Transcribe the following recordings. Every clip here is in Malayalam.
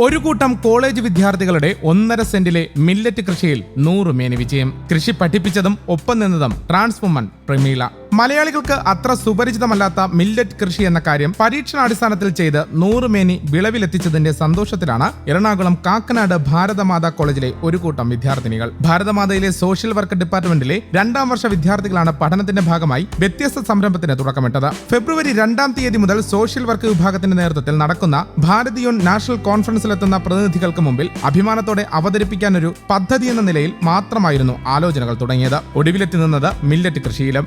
ഒരു കൂട്ടം കോളേജ് വിദ്യാർത്ഥികളുടെ ഒന്നര സെന്റിലെ മില്ലറ്റ് കൃഷിയിൽ നൂറുമേനി വിജയം. കൃഷി പഠിപ്പിച്ചതും ഒപ്പം നിന്നതും ട്രാൻസ്വുമൺ പ്രമീള. മലയാളികൾക്ക് അത്ര സുപരിചിതമല്ലാത്ത മില്ലറ്റ് കൃഷി എന്ന കാര്യം പരീക്ഷണാടിസ്ഥാനത്തിൽ ചെയ്ത് നൂറ് മേനി വിളവിലെത്തിച്ചതിന്റെ സന്തോഷത്തിലാണ് എറണാകുളം കാക്കനാട് ഭാരതമാതാ കോളേജിലെ ഒരു കൂട്ടം വിദ്യാർത്ഥിനികൾ. ഭാരതമാതയിലെ സോഷ്യൽ വർക്ക് ഡിപ്പാർട്ട്മെന്റിലെ രണ്ടാം വർഷ വിദ്യാർത്ഥികളാണ് പഠനത്തിന്റെ ഭാഗമായി വ്യത്യസ്ത സംരംഭത്തിന് തുടക്കമിട്ടത്. ഫെബ്രുവരി രണ്ടാം തീയതി മുതൽ സോഷ്യൽ വർക്ക് വിഭാഗത്തിന്റെ നേതൃത്വത്തിൽ നടക്കുന്ന ഭാരതീയോൺ നാഷണൽ കോൺഫറൻസിലെത്തുന്ന പ്രതിനിധികൾക്ക് മുമ്പിൽ അഭിമാനത്തോടെ അവതരിപ്പിക്കാൻ ഒരു പദ്ധതി എന്ന നിലയിൽ മാത്രമായിരുന്നു ആലോചനകൾ തുടങ്ങിയത്. ഒടുവിലെത്തി നിന്നത് മില്ലറ്റ് കൃഷിയിലും.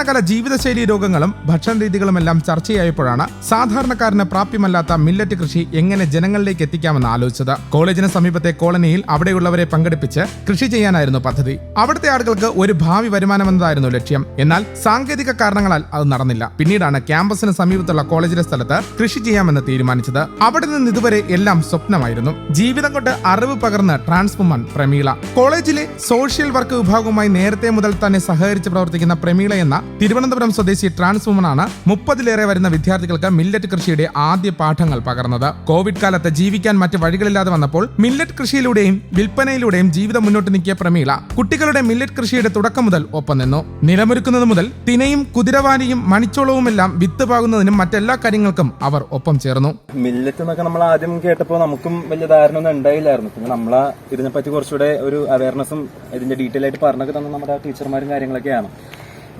വർത്തമാനകാല ജീവിതശൈലി രോഗങ്ങളും ഭക്ഷണ രീതികളുമെല്ലാം ചർച്ചയായപ്പോഴാണ് സാധാരണക്കാരന് പ്രാപ്യമല്ലാത്ത മില്ലറ്റ് കൃഷി എങ്ങനെ ജനങ്ങളിലേക്ക് എത്തിക്കാമെന്ന് ആലോചിച്ചത്. കോളേജിന് സമീപത്തെ കോളനിയിൽ അവിടെയുള്ളവരെ പങ്കെടുപ്പിച്ച് കൃഷി ചെയ്യാനായിരുന്നു പദ്ധതി. അവിടുത്തെ ആളുകൾക്ക് ഒരു ഭാവി വരുമാനമെന്നതായിരുന്നു ലക്ഷ്യം. എന്നാൽ സാങ്കേതിക കാരണങ്ങളാൽ അത് നടന്നില്ല. പിന്നീടാണ് ക്യാമ്പസിന് സമീപത്തുള്ള കോളേജിലെ സ്ഥലത്ത് കൃഷി ചെയ്യാമെന്ന് തീരുമാനിച്ചത്. അവിടെ നിന്ന് ഇതുവരെ എല്ലാം സ്വപ്നമായിരുന്നു. ജീവിതം കൊണ്ട് അറിവ് പകർന്ന് ട്രാൻസ്ഫുമൻ പ്രമീള. കോളേജിലെ സോഷ്യൽ വർക്ക് വിഭാഗവുമായി നേരത്തെ മുതൽ തന്നെ സഹകരിച്ച് പ്രവർത്തിക്കുന്ന പ്രമീള എന്ന തിരുവനന്തപുരം സ്വദേശി ട്രാൻസ്വുമൺ ആണ് മുപ്പതിലേറെ വരുന്ന വിദ്യാർത്ഥികൾക്ക് മില്ലറ്റ് കൃഷിയുടെ ആദ്യ പാഠങ്ങൾ പകർന്നത്. കോവിഡ് കാലത്ത് ജീവിക്കാൻ മറ്റ് വഴികളില്ലാതെ വന്നപ്പോൾ മില്ലറ്റ് കൃഷിയിലൂടെയും വിൽപ്പനയിലൂടെയും ജീവിതം മുന്നോട്ട് നീക്കിയ പ്രമീള കുട്ടികളുടെ മില്ലറ്റ് കൃഷിയുടെ തുടക്കം മുതൽ ഒപ്പം നിന്നു. നിലമൊരുക്കുന്നത് മുതൽ തിനയും കുതിരവാരിയും മണിച്ചോളവുമെല്ലാം വിത്ത് പാകുന്നതിനും മറ്റെല്ലാ കാര്യങ്ങൾക്കും അവർ ഒപ്പം ചേർന്നു. മില്ലറ്റ് എന്നൊക്കെ നമ്മൾ ആദ്യം കേട്ടപ്പോൾ നമുക്കും വലിയ ധാരണ ഒന്നും ഉണ്ടായില്ലായിരുന്നു. പിന്നെ നമ്മളെ ഇതിനെപ്പറ്റി കുറച്ചുകൂടെ ഒരു അവയർനെസ്സും ഇതിന്റെ ഡീറ്റെയിൽ ആയിട്ട് പറഞ്ഞൊക്കെ തന്നെ നമ്മുടെ ടീച്ചർമാരും കാര്യങ്ങളൊക്കെയാണ്.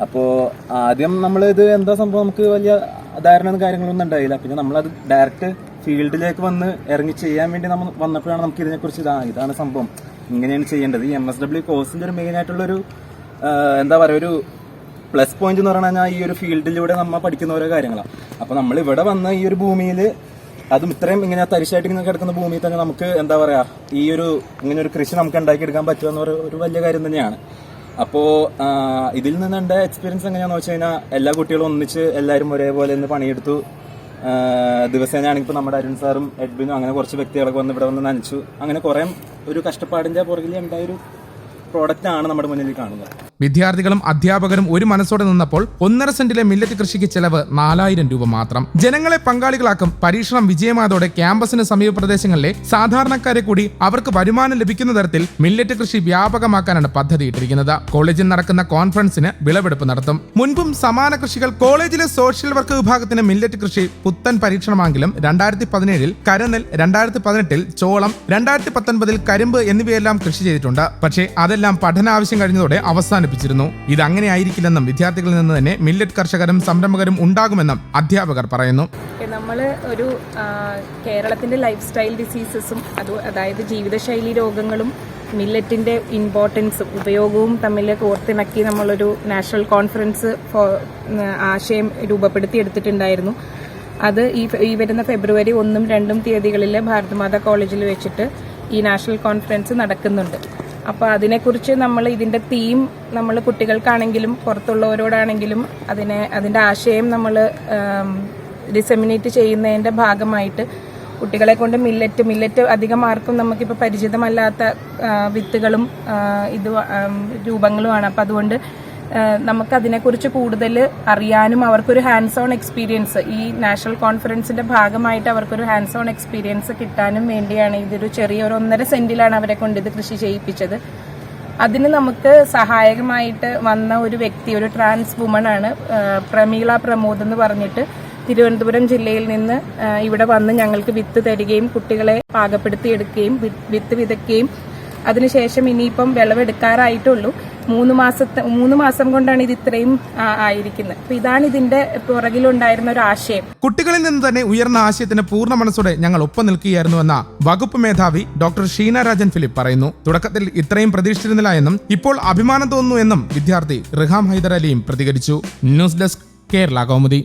അപ്പോൾ ആദ്യം നമ്മൾ ഇത് എന്താ സംഭവം? നമുക്ക് വലിയ ധാരണ കാര്യങ്ങളൊന്നും ഉണ്ടായില്ല. പിന്നെ നമ്മളത് ഡയറക്റ്റ് ഫീൽഡിലേക്ക് വന്ന് ഇറങ്ങി ചെയ്യാൻ വേണ്ടി നമ്മൾ വന്നപ്പോഴാണ് നമുക്ക് ഇതിനെക്കുറിച്ച് ഇതാ ഇതാണ് സംഭവം. ഇങ്ങനെയാണ് ചെയ്യേണ്ടത്. ഈ എം എസ് ഡബ്ല്യു കോഴ്സിന്റെ ഒരു മെയിൻ ആയിട്ടുള്ളൊരു എന്താ പറയുക ഒരു പ്ലസ് പോയിന്റ് എന്ന് പറഞ്ഞാൽ ഈ ഒരു ഫീൽഡിലൂടെ നമ്മൾ പഠിക്കുന്ന ഓരോ കാര്യങ്ങളാണ് അപ്പോൾ നമ്മൾ ഇവിടെ വന്ന ഈ ഒരു ഭൂമിയിൽ അതും ഇത്രയും ഇങ്ങനെ തരിശായിട്ട് ഇങ്ങനെ കിടക്കുന്ന ഭൂമിയിൽ തന്നെ നമുക്ക് എന്താ പറയുക ഈ ഒരു ഇങ്ങനെ ഒരു കൃഷി നമുക്ക് ഉണ്ടാക്കിയെടുക്കാൻ പറ്റുമെന്ന് ഒരു വലിയ കാര്യം തന്നെയാണ്. അപ്പോ ഇതിൽ നിന്ന് എക്സ്പീരിയൻസ് എങ്ങനെയാന്ന് വെച്ച് കഴിഞ്ഞാൽ എല്ലാ കുട്ടികളും ഒന്നിച്ച് എല്ലാവരും ഒരേപോലെ ഇന്ന് പണിയെടുത്തു. ആ, ദിവസേനയാണെങ്കിൽ ഇപ്പൊ നമ്മുടെ അരുൺ സാറും എഡ്ബിനും അങ്ങനെ കുറച്ച് വ്യക്തികളൊക്കെ വന്ന് ഇവിടെ വന്ന് നനച്ചു. അങ്ങനെ കുറെ ഒരു കഷ്ടപ്പാടിന്റെ പുറകിൽ പ്രോഡക്റ്റ് ആണ് നമ്മുടെ മുന്നിൽ കാണുന്നത്. വിദ്യാർത്ഥികളും അധ്യാപകരും ഒരു മനസ്സോടെ നിന്നപ്പോൾ ഒന്നര സെന്റിലെ മില്ലറ്റ് കൃഷിക്ക് ചെലവ് നാലായിരം രൂപ മാത്രം. ജനങ്ങളെ പങ്കാളികളാക്കും പരീക്ഷണം വിജയമായതോടെ ക്യാമ്പസിന് സമീപ പ്രദേശങ്ങളിലെ സാധാരണക്കാരെ കൂടി അവർക്ക് വരുമാനം ലഭിക്കുന്ന തരത്തിൽ മില്ലറ്റ് കൃഷി വ്യാപകമാക്കാനാണ് പദ്ധതിയിട്ടിരിക്കുന്നത്. കോളേജിൽ നടക്കുന്ന കോൺഫറൻസിന് വിളവെടുപ്പ് നടത്തും. മുൻപും സമാന കൃഷികൾ കോളേജിലെ സോഷ്യൽ വർക്ക് വിഭാഗത്തിന് മില്ലറ്റ് കൃഷി പുത്തൻ പരീക്ഷണമാണെങ്കിലും രണ്ടായിരത്തി പതിനേഴിൽ കരനെൽ രണ്ടായിരത്തി പതിനെട്ടിൽ ചോളം രണ്ടായിരത്തി പത്തൊൻപതിൽ കരിമ്പ് എന്നിവയെല്ലാം കൃഷി ചെയ്തിട്ടുണ്ട്. പക്ഷേ അതെല്ലാം പഠന ആവശ്യം കഴിഞ്ഞതോടെ അവസാനിപ്പിച്ചിരുന്നു ഇത് അങ്ങനെ ആയിരിക്കില്ലെന്നും വിദ്യാർത്ഥികളിൽ നിന്ന് തന്നെ മില്ലറ്റ് കർഷകരും സംരംഭകരും ഉണ്ടാകുമെന്നും അധ്യാപകർ പറയുന്നു. നമ്മൾ ഒരു കേരളത്തിന്റെ ലൈഫ് സ്റ്റൈൽ ഡിസീസസും അത് അതായത് ജീവിതശൈലി രോഗങ്ങളും മില്ലറ്റിന്റെ ഇമ്പോർട്ടൻസും ഉപയോഗവും തമ്മിൽ കോർത്തിണക്കി നമ്മളൊരു നാഷണൽ കോൺഫറൻസ് ആശയം രൂപപ്പെടുത്തി എടുത്തിട്ടുണ്ടായിരുന്നു അത് ഈ വരുന്ന ഫെബ്രുവരി ഒന്നും രണ്ടും തീയതികളിൽ ഭാരതമാതാ കോളേജിൽ വെച്ചിട്ട് ഈ നാഷണൽ കോൺഫറൻസ് നടക്കുന്നുണ്ട്. അപ്പോൾ അതിനെക്കുറിച്ച് നമ്മൾ ഇതിന്റെ തീം നമ്മൾ കുട്ടികൾക്കാണെങ്കിലും പുറത്തുള്ളവരോടാണെങ്കിലും അതിനെ അതിന്റെ ആശയം നമ്മൾ ഡിസെമിനേറ്റ് ചെയ്യുന്നതിന്റെ ഭാഗമായിട്ട് കുട്ടികളെ കൊണ്ട് മില്ലറ്റ് മില്ലറ്റ് അധികം ആർക്കും നമുക്കിപ്പോൾ പരിചിതമല്ലാത്ത വിത്തുകളും ഇത് രൂപങ്ങളുമാണ്. അപ്പോൾ അതുകൊണ്ട് ആ, നമുക്ക് അതിനെക്കുറിച്ച് കൂടുതൽ അറിയാനും അവർക്കൊരു ഹാൻഡ്സ് ഓൺ എക്സ്പീരിയൻസ് ഈ നാഷണൽ കോൺഫറൻസിന്റെ ഭാഗമായിട്ട് അവർക്കൊരു ഹാൻഡ്സ് ഓൺ എക്സ്പീരിയൻസ് കിട്ടാനും വേണ്ടിയാണ് ഇതൊരു ചെറിയ ഒരു ഒന്നര സെന്റിലാണ് അവരെ കൊണ്ട് ഇത് കൃഷി ചെയ്യിപ്പിച്ചത്. അതിന് നമുക്ക് സഹായകമായിട്ട് വന്ന ഒരു വ്യക്തി ഒരു ട്രാൻസ് വുമൺ ആണ് പ്രമീള പ്രമോദ് എന്ന് പറഞ്ഞിട്ട് തിരുവനന്തപുരം ജില്ലയിൽ നിന്ന് ഇവിടെ വന്ന് ഞങ്ങൾക്ക് വിത്ത് തരികയും കുട്ടികളെ പാകപ്പെടുത്തിയെടുക്കുകയും വിത്ത് വിതയ്ക്കുകയും. അതിനുശേഷം ഇനിയിപ്പം വിളവെടുക്കാറായിട്ടുള്ളൂ. മൂന്ന് മാസത്തെ മൂന്ന് മാസം കൊണ്ടാണ് ഇത് ഇത്രയും ആയിരിക്കുന്നത്. അപ്പൊ ഇതാണ് ഇതിന്റെ പുറകിലുണ്ടായിരുന്ന ഒരു ആശയം. കുട്ടികളിൽ നിന്ന് തന്നെ ഉയർന്ന ആശയത്തിന് പൂർണ മനസ്സോടെ ഞങ്ങൾ ഒപ്പം നിൽക്കുകയായിരുന്നുവെന്ന വകുപ്പ് മേധാവി ഡോക്ടർ ഷീന രാജൻ ഫിലിപ്പ് പറയുന്നു. തുടക്കത്തിൽ ഇത്രയും പ്രതീക്ഷിച്ചിരുന്നില്ല എന്നും ഇപ്പോൾ അഭിമാനം തോന്നുന്നു എന്നും വിദ്യാർത്ഥി റിഹാം ഹൈദർ അലിയും പ്രതികരിച്ചു. News desk Kerala Kaumudi.